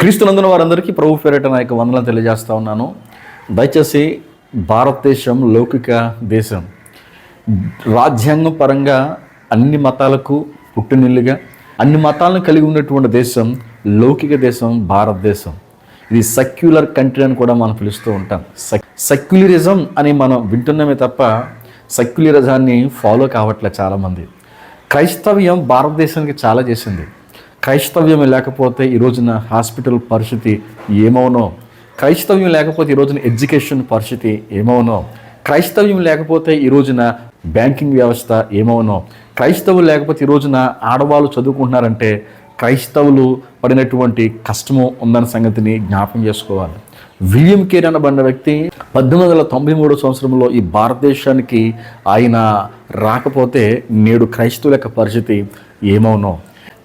క్రీస్తునందున వారందరికీ ప్రభు పేరిట నా యొక్క వందలను తెలియజేస్తా ఉన్నాను. దయచేసి భారతదేశం లౌకిక దేశం. రాజ్యాంగం పరంగా అన్ని మతాలకు పుట్టినిల్లుగా అన్ని మతాలను కలిగి ఉన్నటువంటి దేశం లౌకిక దేశం భారతదేశం. ఇది సెక్యులర్ కంట్రీ అని కూడా మనం పిలుస్తూ ఉంటాం. సెక్యులరిజం అని మనం వింటున్నామే తప్ప సెక్యులరిజాన్ని ఫాలో కావట్లే చాలామంది. క్రైస్తవ్యం భారతదేశానికి చాలా చేసింది. క్రైస్తవ్యం లేకపోతే ఈ రోజున హాస్పిటల్ పరిస్థితి ఏమవునో? క్రైస్తవ్యం లేకపోతే ఈ రోజున ఎడ్యుకేషన్ పరిస్థితి ఏమవునో? క్రైస్తవ్యం లేకపోతే ఈ రోజున బ్యాంకింగ్ వ్యవస్థ ఏమవునో? క్రైస్తవులు లేకపోతే ఈ రోజున ఆడవాళ్ళు చదువుకుంటున్నారంటే క్రైస్తవులు పడినటువంటి కష్టము ఉందన్న సంగతిని జ్ఞాపం చేసుకోవాలి. విలియం కేర్ అనబడిన వ్యక్తి పద్దెనిమిది వందల తొంభై మూడో సంవత్సరంలో ఈ భారతదేశానికి ఆయన రాకపోతే నేడు క్రైస్తవుల యొక్క పరిస్థితి ఏమవునో?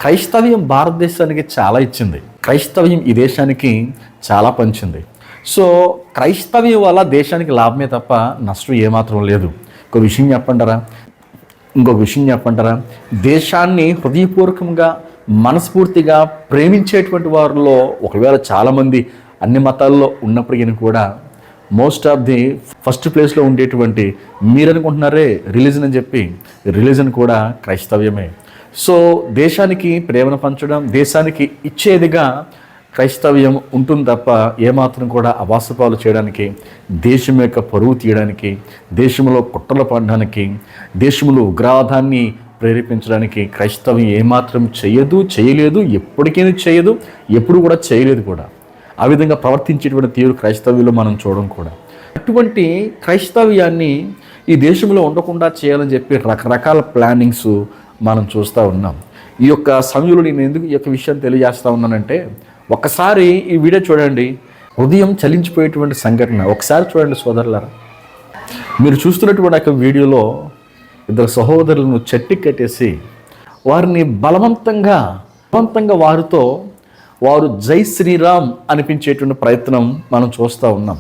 క్రైస్తవ్యం భారతదేశానికి చాలా ఇచ్చింది. క్రైస్తవ్యం ఈ దేశానికి చాలా పంచింది. సో క్రైస్తవ్యం వల్ల దేశానికి లాభమే తప్ప నష్టం ఏమాత్రం లేదు. ఒక విషయం చెప్పంటారా ఇంకొక విషయం చెప్పంటారా దేశాన్ని హృదయపూర్వకంగా మనస్ఫూర్తిగా ప్రేమించేటువంటి వారిలో ఒకవేళ చాలామంది అన్ని మతాల్లో ఉన్నప్పటికీ కూడా మోస్ట్ ఆఫ్ ది ఫస్ట్ ప్లేస్లో ఉండేటువంటి మీరు అనుకుంటున్నారే రిలీజన్ అని చెప్పి రిలీజన్ కూడా క్రైస్తవ్యమే. సో దేశానికి ప్రేమను పంచడం దేశానికి ఇచ్చేదిగా క్రైస్తవ్యం ఉంటుంది తప్ప ఏమాత్రం కూడా అవాసపాలు చేయడానికి దేశం యొక్క పరువు తీయడానికి దేశంలో కుట్రలు పడడానికి దేశంలో ఉగ్రవాదాన్ని ప్రేరేపించడానికి క్రైస్తవం ఏమాత్రం చేయదు చేయలేదు ఎప్పటికైనా చేయదు ఎప్పుడు కూడా చేయలేదు కూడా. ఆ విధంగా ప్రవర్తించేటువంటి తీరు క్రైస్తవ్యంలో మనం చూడడం కూడా. అటువంటి క్రైస్తవ్యాన్ని ఈ దేశంలో ఉండకుండా చేయాలని చెప్పి రకరకాల ప్లానింగ్స్ మనం చూస్తూ ఉన్నాం. ఈ యొక్క సమయంలో నేను ఎందుకు ఈ యొక్క విషయం తెలియజేస్తూ ఉన్నానంటే ఒకసారి ఈ వీడియో చూడండి. హృదయం చలించిపోయేటువంటి సంఘటన. ఒకసారి చూడండి సోదరులారా. మీరు చూస్తున్నటువంటి యొక్క వీడియోలో ఇద్దరు సహోదరులను చెట్టి కట్టేసి వారిని బలవంతంగా బలవంతంగా వారితో వారు జై శ్రీరామ్ అనిపించేటువంటి ప్రయత్నం మనం చూస్తూ ఉన్నాం.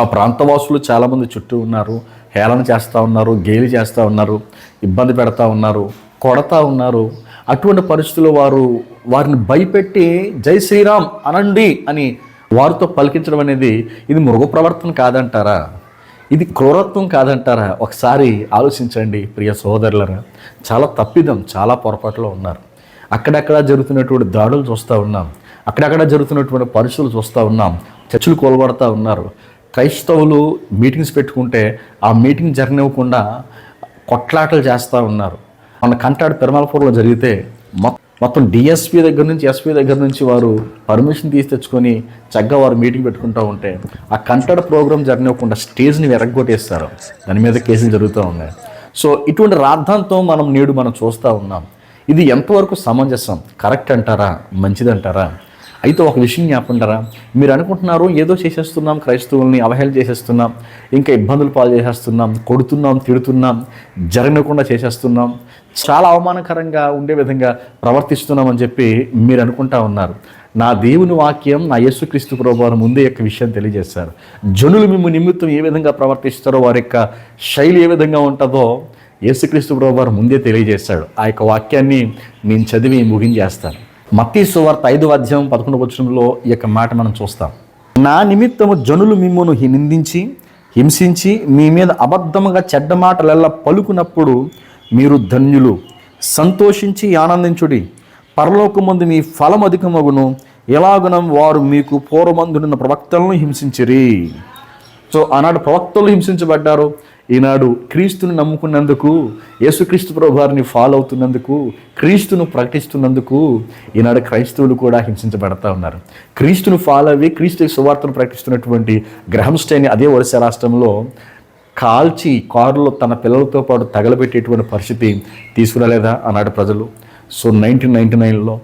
ఆ ప్రాంతవాసులు చాలామంది చుట్టూ ఉన్నారు. హేళన చేస్తూ ఉన్నారు గేలి చేస్తూ ఉన్నారు ఇబ్బంది పెడతా ఉన్నారు. కొడతా ఉన్నారు. అటువంటి పరిస్థితుల్లో వారు వారిని భయపెట్టి జై శ్రీరామ్ అనండి అని వారితో పలికించడం అనేది ఇది మృగ ప్రవర్తన కాదంటారా? ఇది క్రూరత్వం కాదంటారా? ఒకసారి ఆలోచించండి ప్రియ సోదరులరా. చాలా తప్పిదం చాలా పొరపాట్లో ఉన్నారు. అక్కడక్కడ జరుగుతున్నటువంటి దాడులు చూస్తూ ఉన్నాం. అక్కడక్కడ జరుగుతున్నటువంటి పరిస్థితులు చూస్తూ ఉన్నాం. చర్చలు కోల్బడతా ఉన్నారు. క్రైస్తవులు మీటింగ్స్ పెట్టుకుంటే ఆ మీటింగ్ జరగనివ్వకుండా కొట్లాటలు చేస్తూ ఉన్నారు. మన కంటాడు పెరమాలపూర్లో జరిగితే మొత్తం మొత్తం డిఎస్పీ దగ్గర నుంచి ఎస్పీ దగ్గర నుంచి వారు పర్మిషన్ తీసి తెచ్చుకొని చక్కగా వారు మీటింగ్ పెట్టుకుంటూ ఉంటే ఆ కంటాడు ప్రోగ్రామ్ జరగనివ్వకుండా స్టేజ్ని వెరగొట్టేస్తారు దాని మీద కేసులు జరుగుతూ ఉన్నాయి. సో ఇటువంటి రాద్ధాంతం మనం నేడు మనం చూస్తూ ఉన్నాం. ఇది ఎంతవరకు సమంజసం? కరెక్ట్ అంటారా? మంచిదంటారా? అయితే ఒక విషయం జ్ఞాపంటారా మీరు అనుకుంటున్నారు ఏదో చేసేస్తున్నాం క్రైస్తవుల్ని అవహేళన చేసేస్తున్నాం ఇంకా ఇబ్బందులు పాలు చేసేస్తున్నాం కొడుతున్నాం తిడుతున్నాం జరగకుండా చేసేస్తున్నాం చాలా అవమానకరంగా ఉండే విధంగా ప్రవర్తిస్తున్నామని చెప్పి మీరు అనుకుంటా ఉన్నారు. నా దేవుని వాక్యం నా యేసుక్రీస్తు ప్రభువారు ముందే యొక్క విషయం తెలియజేశారు. జనులు మేము నిమిత్తం ఏ విధంగా ప్రవర్తిస్తారో వారి యొక్క శైలి ఏ విధంగా ఉంటుందో యేసుక్రీస్తు ప్రభువారు ముందే తెలియజేశాడు. ఆ యొక్క వాక్యాన్ని నేను చదివి ముగించేస్తాను. మత్తీ సువార్త ఐదు అధ్యాయం పదకొండు వచ్చంలో ఈ యొక్క మాట మనం చూస్తాం. నా నిమిత్తము జనులు మిమ్మను నిందించి హింసించి మీ మీద అబద్ధముగా చెడ్డ మాటలెల్లా పలుకున్నప్పుడు మీరు ధన్యులు. సంతోషించి ఆనందించుడి. పరలోకమందు మీ ఫలం అధికమగును. ఎలాగునం వారు మీకు పూర్వమందున్న ప్రవక్తలను హింసించిరి. సో ఆనాడు ప్రవక్తలు హింసించబడ్డారు. ఈనాడు క్రీస్తుని నమ్ముకున్నందుకు యేసుక్రీస్తు ప్రభువారిని ఫాలో అవుతున్నందుకు క్రీస్తును ప్రకటిస్తున్నందుకు ఈనాడు క్రైస్తవులు కూడా హింసించబడతా ఉన్నారు. క్రీస్తును ఫాలో అయ్యి క్రీస్తు సువార్తను ప్రకటిస్తున్నటువంటి గ్రహంస్టైన్ అదే ఒడిశా రాష్ట్రంలో కాల్చి కారులో తన పిల్లలతో పాటు తగలబెట్టేటువంటి పరిస్థితి తీసుకురాలేదా ఆనాడు ప్రజలు. సో నైన్టీన్ నైన్టీ నైన్లో.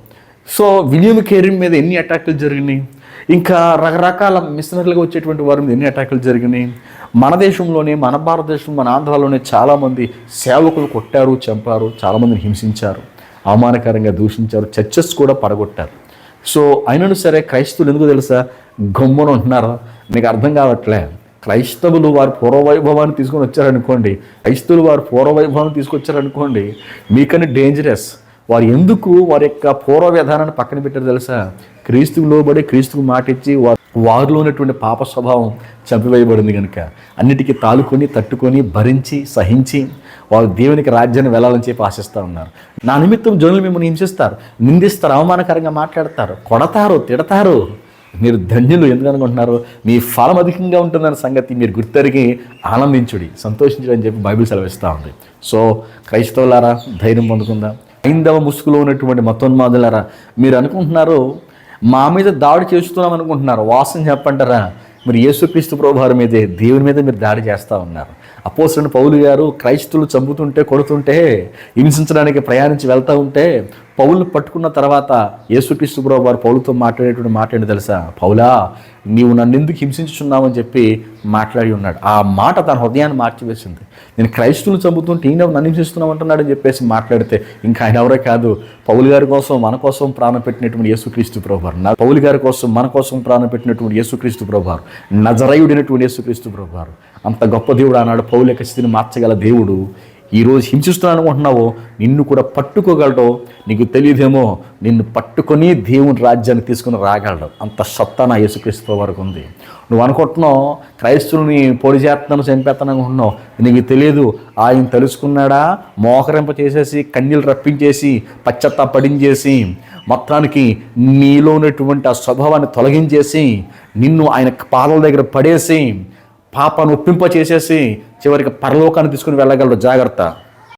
సో విలియం కేరిన్ మీద ఎన్ని అటాకులు జరిగినాయి? ఇంకా రకరకాల మిషనరీలుగా వచ్చేటువంటి వారి మీద ఎన్ని అటాకులు జరిగినాయి? మన దేశంలోనే మన భారతదేశం మన ఆంధ్రాలోనే చాలామంది సేవకులు కొట్టారు చంపారు చాలామందిని హింసించారు అవమానకరంగా దూషించారు చర్చెస్ కూడా పడగొట్టారు. సో అయినను సరే క్రైస్తవులు ఎందుకు తెలుసా? గమ్మున ఉంటున్నారా? నీకు అర్థం కావట్లే. క్రైస్తవులు వారి పూర్వవైభవాన్ని తీసుకొని వచ్చారనుకోండి క్రైస్తవులు వారి పూర్వవైభవాన్ని తీసుకొచ్చారనుకోండి మీకని డేంజరస్ వారు ఎందుకు వారి యొక్క పూర్వ విధానాన్ని పక్కన పెట్టారు తెలుసా? క్రీస్తుకు లోబడి క్రీస్తుకు మాట ఇచ్చి వారిలో ఉన్నటువంటి పాప స్వభావం చంపివేయబడింది కనుక అన్నిటికీ తాలుకొని తట్టుకొని భరించి సహించి వారు దేవునికి రాజ్యాన్ని వెళ్ళాలని చెప్పి ఆశిస్తూ ఉన్నారు. నా నిమిత్తం జనులు మిమ్మల్ని హింసిస్తారు నిందిస్తారు అవమానకరంగా మాట్లాడతారు కొడతారు తిడతారు. మీరు ధన్యులు ఎందుకు అనుకుంటున్నారు? మీ ఫలం అధికంగా ఉంటుందన్న సంగతి మీరు గుర్తెరిగి ఆనందించుడి సంతోషించుడి అని చెప్పి బైబిల్ సెలవిస్తూ ఉంది. సో క్రైస్తవులారా ధైర్యం పొందుకుందా. ఐందవ ముసుగులో ఉన్నటువంటి మతోన్మాదులారా మీరు అనుకుంటున్నారు మా మీద దాడి చేస్తున్నాం అనుకుంటున్నారు వాసన చెప్పంటారా? మీరు యేసుక్రీస్తు ప్రభువారి మీదే దేవుని మీద మీరు దాడి చేస్తూ ఉన్నారు. అపోసరణ పౌలు గారు క్రైస్తువులు చంపుతుంటే కొడుతుంటే హింసించడానికి ప్రయాణించి వెళ్తూ ఉంటే పౌలు పట్టుకున్న తర్వాత యేసుక్రీస్తు ప్రభు వారు పౌలతో మాట్లాడేటువంటి మాట ఏంటి తెలుసా? పౌలా నీవు నన్ను ఎందుకు హింసించుచున్నావు అని చెప్పి మాట్లాడి ఉన్నాడు. ఆ మాట తన హృదయాన్ని మార్చివేసింది. నేను క్రైస్తువులు చంపుతుంటే ఈయన నన్ను హింసిస్తున్నావు అంటున్నాడు అని చెప్పేసి మాట్లాడితే ఇంకా ఆయన ఎవరో కాదు. పౌలు గారి కోసం మన కోసం ప్రాణం పెట్టినటువంటి యేసుక్రీస్తు ప్రభువారు నా పౌలు గారి కోసం మన కోసం ప్రాణం పెట్టినటువంటి యేసుక్రీస్తు ప్రభువారు నజరయుడైనటువంటి యేసుక్రీస్తు ప్రభువారు అంత గొప్ప దేవుడు అన్నాడు పౌల యొక్క స్థితిని మార్చగల దేవుడు ఈరోజు హింసిస్తున్నాను అనుకుంటున్నావో నిన్ను కూడా పట్టుకోగలడో? నీకు తెలియదేమో? నిన్ను పట్టుకొని దేవుని రాజ్యాన్ని తీసుకుని రాగలడు. అంత సత్తా నా యేసుక్రీస్తు వరకు ఉంది. నువ్వు అనుకుంటున్నావు క్రైస్తువుని పొడి చేస్తున్నాను చంపేస్తాను అనుకుంటున్నావు. నీకు తెలియదు ఆయన తెలుసుకున్నాడా మోకరింప చేసేసి కన్నీళ్ళు రప్పించేసి పశ్చత్తాపడించేసి మొత్తానికి నీలో ఉన్నటువంటి ఆ స్వభావాన్ని తొలగించేసి నిన్ను ఆయన పాదాల దగ్గర పడేసి పాపను ఒప్పింప చేసేసి చివరికి పరలోకాన్ని తీసుకుని వెళ్ళగలడు జాగ్రత్త.